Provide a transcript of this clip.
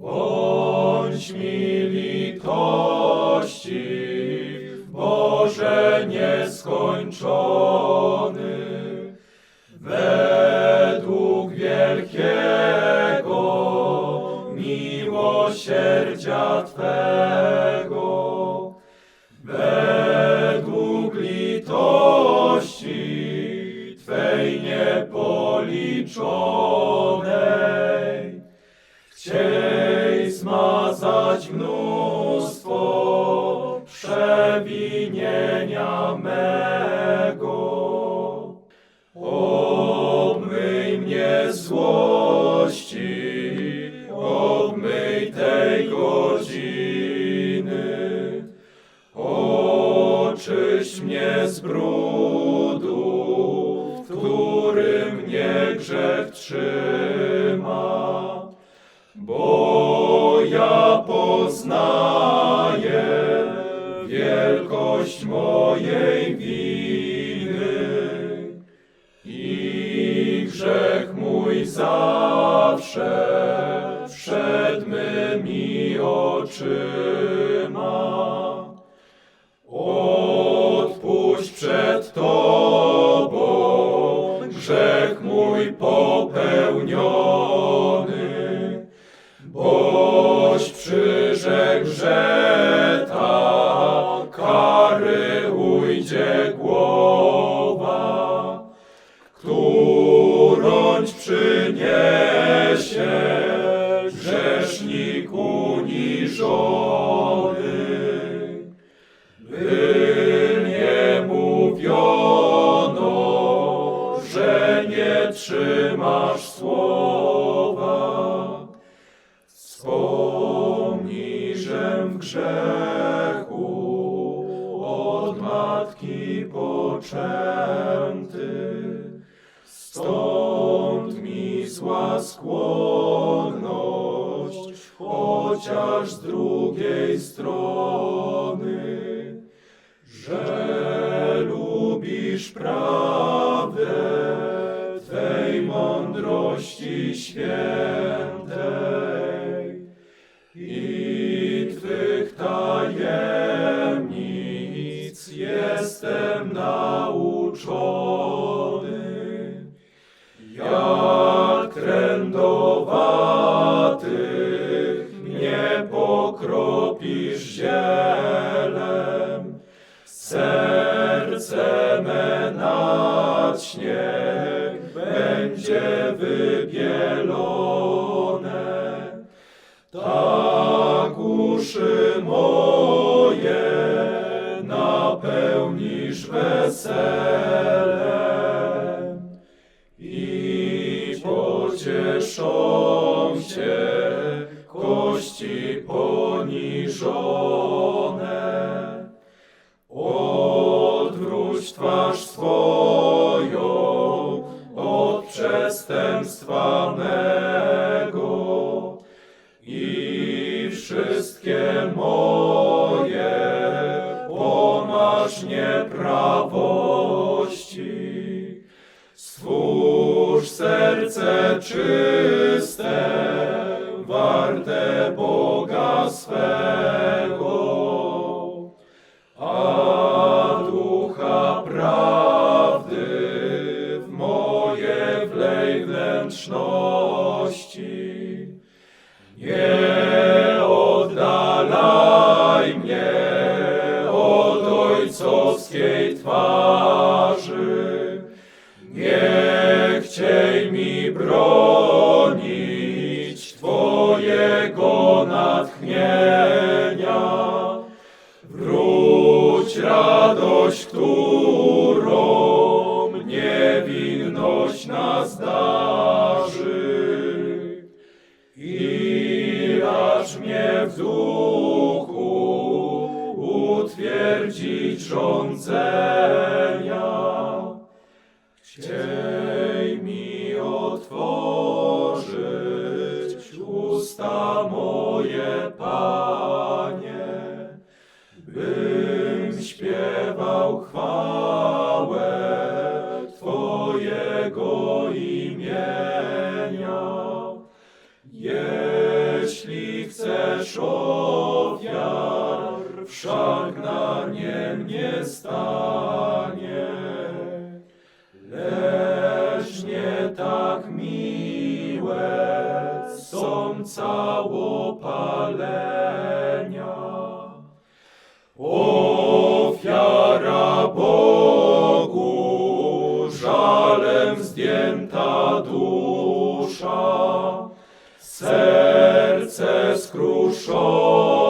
Bądź mi litości, Boże nieskończony, trzyma, bo ja poznaję wielkość mojej winy i grzech mój zawsze przed mymi oczyma. Że ta kary ujdzie głowa, którąć przyniesie grzesznik uniżony. By nie że nie trzymasz matki poczęty, stąd mi zła skłonność, chociaż z drugiej strony, że lubisz prawdę Twej mądrości świętej nauczony. Jak trędowatych mnie pokropisz zielem, serce me nad śnieg będzie wybielone. Tak uszy moje napełnisz weselem i pocieszą się kości poniżone. Pomasz nieprawości. Stwórz serce czyste, warte Boga swego, a ducha prawdy w moje wlej wnętrzności. Nie ojcowskiej twarzy. Nie chciej mi bronić Twojego natchnienia. Wróć radość, którą rządzenia. Chciej mi otworzyć usta moje, Panie, bym śpiewał chwałę Twojego imienia. Jeśli lecz ofiar wszak na niem nie stanie. Lecz nie tak miłe są całopalenia. Ofiara Bogu, żalem zdjęta dusza, serce skruszone